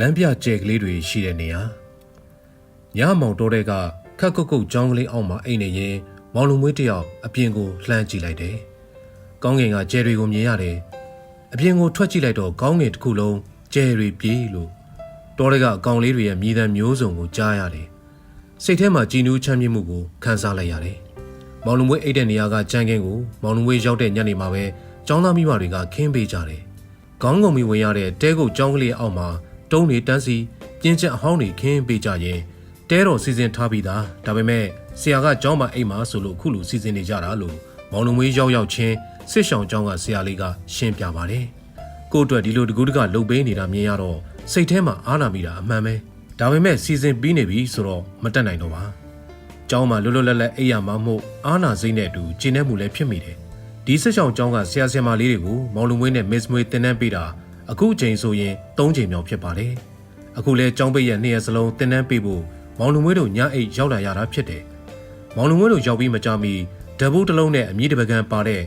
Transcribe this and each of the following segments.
လမ်းပြကျဲကလေးတွေရှိတဲ့နေရာညမောင်တော်တဲ့ကခက်ကုတ်ကုတ်ကြောင်းကလေးအောက်မှာအိတ်နေရင်မောင်လူမွေးတစ်ယောက်အပြင်ကိုလှမ်းကြည့်လိုက်တယ်။ကောင်းကင်ကကျဲတွေကိုမြင်ရတယ်။အပြင်ကိုထွက်ကြည့်လိုက်တော့ကောင်းကင်တစ်ခုလုံးကျဲတွေပြေးလို့တော်တဲ့ကအကောင်လေးတွေရဲ့မြည်သံမျိုးစုံကိုကြားရတယ်။စိတ်ထဲမှာကြည်နူးချမ်းမြေ့မှုကိုခံစားလိုက်ရတယ်။မောင်လူမွေးအိတ်တဲ့နေရာကကြမ်းကင်းကိုမောင်လူမွေးရောက်တဲ့ညနေမှာပဲចောင်းသားမိဘတွေကခင်းပေးကြတယ်။ခေါင်းငုံမီဝင်ရတဲ့တဲကုတ်ចောင်းကလေးအောက်မှာ တုံးတွေတန်းစီပြင်းချက်အဟောင်းတွေခင်းပေးကြရင်တဲတော်စီစဉ်ထားပြီးသားဒါပေမဲ့ဆရာကကျောင်းမှာအိမ်မှာဆိုလို့ခုလိုစီစဉ်နေကြတာလို့မောင်လုံမွေးရောက်ရောက်ချင်းစစ်ဆောင်ကျောင်းကဆရာလေးကရှင်းပြပါတယ်ကို့အတွက်ဒီလိုတကူးတကလှုပ်ပေးနေတာမြင်ရတော့စိတ်ထဲမှာအားနာမိတာအမှန်ပဲဒါပေမဲ့စီစဉ်ပြီးနေပြီဆိုတော့မတက်နိုင်တော့ပါကျောင်းမှာလွတ်လွတ်လပ်လပ်အိပ်ရမှာမို့အားနာစိမ့်နဲ့အတူကျင်းနေမှုလည်းဖြစ်မိတယ်ဒီစစ်ဆောင်ကျောင်းကဆရာဆရာမလေးတွေကိုမောင်လုံမွေးနဲ့မစ်မွေးတင်တန်းပေးတာ အခုချိန်ဆိုရင်၃ချိန်မြောက်ဖြစ်ပါတယ်အခုလဲကျောင်းပိတ်ရဲ့နှစ်ရက်စလုံးတင်တန်းပေးဖို့မောင်လူမွေးတို့ညအိတ်ရောက်လာရတာဖြစ်တယ်။မောင်လူမွေးတို့ရောက်ပြီးမကြမီဓဘိုးတစ်လုံးနဲ့အမြင့်တပကံပါတဲ့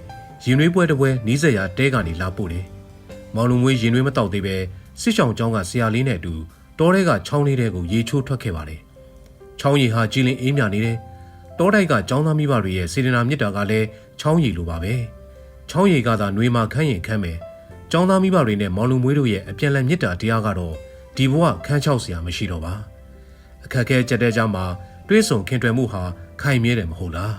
ရင်နွေးပွဲတစ်ပွဲနီးစက်ရတဲကနေလာပို့တယ်။မောင်လူမွေးရင်နွေးမတောက်သေးပဲစစ်ဆောင်ကျောင်းကဆရာလေးနဲ့အတူတောထဲကချောင်းလေးတွေကိုရေချိုးထွက်ခဲ့ပါတယ်။ချောင်းရီဟာကြည်လင်အေးမြနေတယ်။တောတိုက်ကကျောင်းသားမိဘတွေရဲ့စေတနာမြတ်တာကလည်းချောင်းရီလိုပါပဲ။ချောင်းရီကသာနှွေမှာခန်းရင်ခန်းမယ်။ ကျောင်းသားမိဘတွေနဲ့မောင်လူမွေးတို့ရဲ့အပြန်လည်မြတ်တာတရားကတော့ဒီဘဝခန်းချောက်စရာမရှိတော့ပါ။အခက်အခဲကြက်တဲ့ကြောင့်မှတွေးဆုံခင်တွယ်မှုဟာခိုင်မြဲတယ်မဟုတ်လား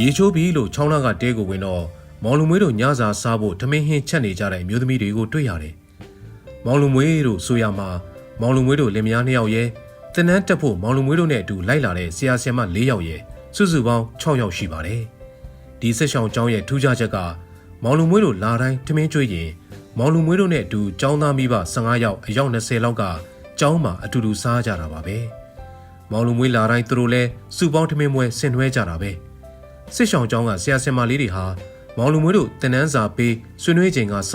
ရေချိုးပြီးလို့ချောင်းလာကတဲကိုဝင်တော့မောင်လူမွေးတို့ညစာစားဖို့ထမင်းဟင်းချက်နေကြတဲ့အမျိုးသမီးတွေကိုတွေ့ရတယ်မောင်လူမွေးတို့ဆိုရမှာမောင်လူမွေးတို့လင်မယားနှစ်ယောက်ရဲ့တင်နန်းတက်ဖို့မောင်လူမွေးတို့နဲ့အတူလိုက်လာတဲ့ဆရာဆရာမ၄ယောက်ရဲ့စုစုပေါင်း6ယောက်ရှိပါတယ်ဒီဆက်ဆောင်ကျောင်းရဲ့ထူးခြားချက်ကမောင်လူမွေးတို့လာတိုင်းထမင်းကျွေးရင် မောင်လူမွေးတို့နဲ့အတူကျောင်းသားမိဘ15ယောက်အယောက်20လောက်ကကျောင်းမှာအတူတူစားကြတာပါပဲ။မောင်လူမွေးလာတိုင်းသူတို့လည်းစုပေါင်းထမင်းပွဲဆင်နွှဲကြတာပဲစစ်ဆောင်ကျောင်းကဆရာဆင်မလေးတွေဟာမောင်လူမွေးတို့တင်နန်းစာပေးဆွေးနွေးချိန်ကစ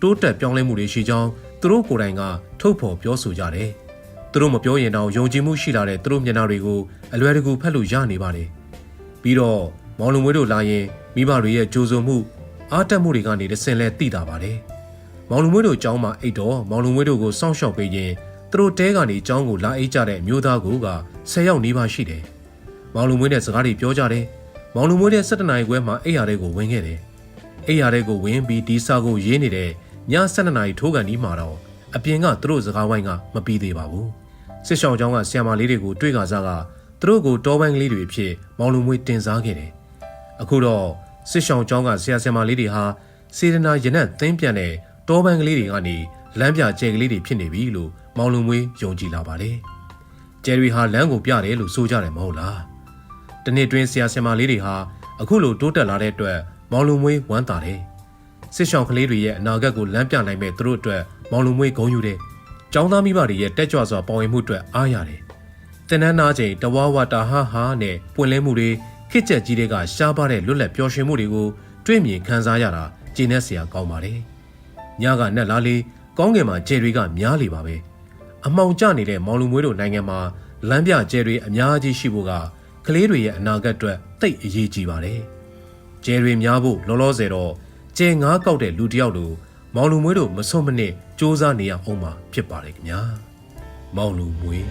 တိုးတက်ပြောင်းလဲမှုတွေရှိကြောင်းသူတို့ကိုယ်တိုင်ကထုတ်ဖော်ပြောဆိုကြတယ်သူတို့မပြောရင်တော့ယုံကြည်မှုရှိလာတဲ့သူတို့မျက်နှာတွေကိုအလွယ်တကူဖတ်လို့ရနေပါတယ်ပြီးတော့မောင်လူမွေးတို့လာရင်မိဘတွေရဲ့ကြိုးစုံမှုအားတက်မှုတွေကနေတဆင်လဲသိတာပါတယ် မောင်လူမွေးတို့ကျောင်းမှာအိတ်တော့မောင်လူမွေးတို့ကိုစောင့်ရှောက်ပေးရင်သူတို့တဲကနေကျောင်းကိုလာအိတ်ကြတဲ့မျိုးသားကိုက10ယောက်နီးပါးရှိတယ်။မောင်လူမွေးတဲ့စကားတွေပြောကြတယ်။မောင်လူမွေးတဲ့7နိုင်ခွဲမှာအိယာတဲ့ကိုဝင်ခဲ့တယ်။အိယာတဲ့ကိုဝင်ပြီးဒီစာကိုရေးနေတဲ့ည7နာရီထိုးကန်ဒီမှာတော့အပြင်ကသူတို့စကားဝိုင်းကမပြီးသေးပါဘူး။စစ်ဆောင်ကျောင်းကဆီယမာလေးတွေကိုတွေ့ကစားကသူတို့ကိုတောပိုင်းကလေးတွေဖြစ်မောင်လူမွေးတင်စားခဲ့တယ်။အခုတော့စစ်ဆောင်ကျောင်းကဆရာဆရာမလေးတွေဟာစေတနာရနက်သင်းပြန်တဲ့ တောပိုင်းကလေးတွေကနေလမ်းပြကျဲကလေးတွေဖြစ်နေပြီလို့မောင်လုံမွေးယုံကြည်လာပါတယ်။ကျယ်ရီဟာလမ်းကိုပြတယ်လို့ဆိုကြတယ်မဟုတ်လား။တနေ့တွင်းဆရာဆရာမလေးတွေဟာအခုလိုတိုးတက်လာတဲ့အတွက်မောင်လုံမွေးဝမ်းသာတယ်။စစ်ဆောင်ကလေးတွေရဲ့အနာဂတ်ကိုလမ်းပြနိုင်မဲ့သူတို့အတွက်မောင်လုံမွေးဂုဏ်ယူတယ်။ကျောင်းသားမိဘတွေရဲ့တက်ကြွစွာပါဝင်မှုအတွက်အားရတယ်။တင်နန်းနာချိန်တဝါဝတာဟာဟာနဲ့ပွင့်လင်းမှုတွေခစ်ချက်ကြီးတွေကရှားပါတဲ့လွတ်လပ်ပျော်ရွှင်မှုတွေကိုတွေ့မြင်ခံစားရတာကျင်းနေစရာကောင်းပါတယ်။ ညကနဲ့လားလေးကောင်းကင်မှာကျယ်တွေကများလေပါပဲ။အမှောင်ကျနေတဲ့မောင်လူမွေးတို့နိုင်ငံမှာလမ်းပြကျဲတွေအများကြီးရှိဖို့ကကလေးတွေရဲ့အနာဂတ်အတွက်တိတ်အရေးကြီးပါတယ်။ကျဲတွေများဖို့လောလောဆယ်တော့ကျဲငါးကောက်တဲ့လူတယောက်လိုမောင်လူမွေးတို့မဆုံးမနစ်စူးစမ်းနေရအောင်မှာဖြစ်ပါတယ်ခင်ဗျာ။မောင်လူမွေး